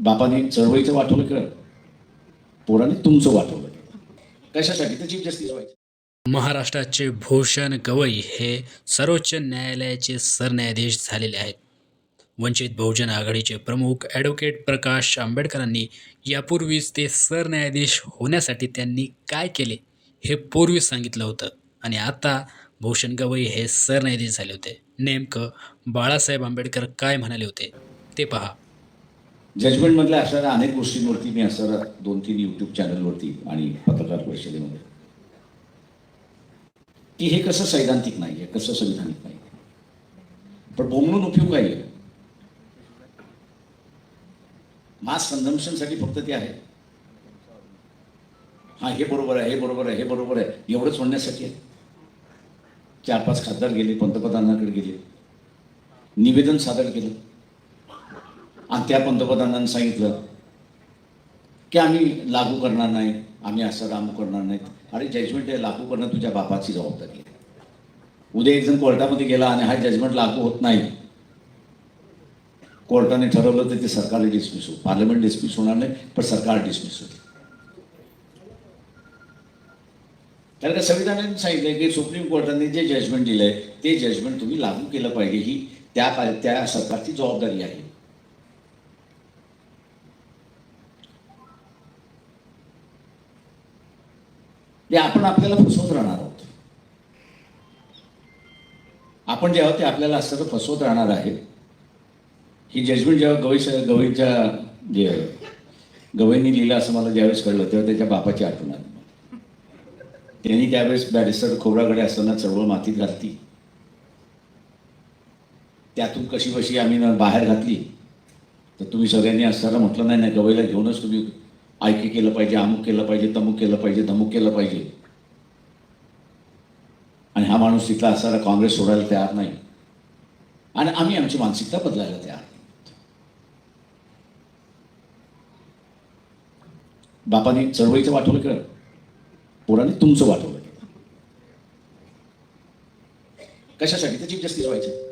बापाने चळवळीचं वाटवलं केलं. पोराने तुमचं वाटवलं कशासाठी? तर चीफ जस्टिस व्हायचं महाराष्ट्राचे भूषण गवई हे सर्वोच्च न्यायालयाचे सरन्यायाधीश झालेले आहेत. वंचित बहुजन आघाडीचे प्रमुख ॲडव्होकेट प्रकाश आंबेडकरांनी यापूर्वीच ते सरन्यायाधीश होण्यासाठी त्यांनी काय केले हे पूर्वी सांगितलं होतं आणि आता भूषण गवई हे सरन्यायाधीश झाले होते. नेमकं बाळासाहेब आंबेडकर काय म्हणाले होते ते पहा. जजमेंटमधल्या असणाऱ्या अनेक गोष्टींवरती मी असणारा दोन तीन यूट्यूब चॅनलवरती आणि पत्रकार परिषदेमध्ये. की हे कसं सैद्धांतिक नाही आहे कसं संविधानिक नाही पण बोंबलून उपयोग काय आहे मास कन्झम्पशनसाठी फक्त ते आहे. हा हे बरोबर आहे हे बरोबर आहे हे बरोबर आहे एवढंच म्हणण्यासाठी आहे. चार पाच खासदार गेले पंतप्रधानांकडे गेले. निवेदन सादर केलं. आणि त्या पंतप्रधानांनी सांगितलं की आम्ही लागू करणार नाही आम्ही असं लागू करणार नाहीत. अरे जजमेंट हे लागू करणं तुझ्या बापाची जबाबदारी आहे. उद्या एक जण कोर्टामध्ये गेला आणि हा जजमेंट लागू होत नाही. कोर्टाने ठरवलं तर ते सरकारला डिसमिस होईल. पार्लमेंट डिसमिस होणार नाही पण सरकार डिसमिस होईल. कारण का संविधानाने सांगितलं की सुप्रीम कोर्टाने जे जजमेंट दिलं आहे ते जजमेंट तुम्ही लागू केलं पाहिजे ही त्या त्या सरकारची जबाबदारी आहे. ते आपण आपल्याला फसवत राहणार आहोत. आपण जे आहोत ते आपल्याला असं फसवत राहणार आहे. ही जजमेंट जेव्हा गवई गवईच्या जे गवईंनी लिहिलं असं मला ज्यावेळेस कळलं तेव्हा त्याच्या बापाची आठवण आली. त्यांनी त्यावेळेस बॅरिस्टर खोबराकडे असताना चळवळ मातीत घातली. त्यातून कशी कशी आम्ही बाहेर घातली. तर तुम्ही सगळ्यांनी असताना म्हटलं नाही नाही गवईला घेऊनच तुम्ही आयके केलं पाहिजे अमुक केलं पाहिजे तमुक केलं पाहिजे धमुक केलं पाहिजे. आणि हा माणूस तिथला असणारा काँग्रेस सोडायला तयार नाही. आणि आम्ही आमची मानसिकता बदलायला तयार नाही. बापाने चळवळीचं वाटवलं केलं. पोराने तुमचं वाटवलं केलं. कशासाठी? तर चीफ जस्टिस व्हायचं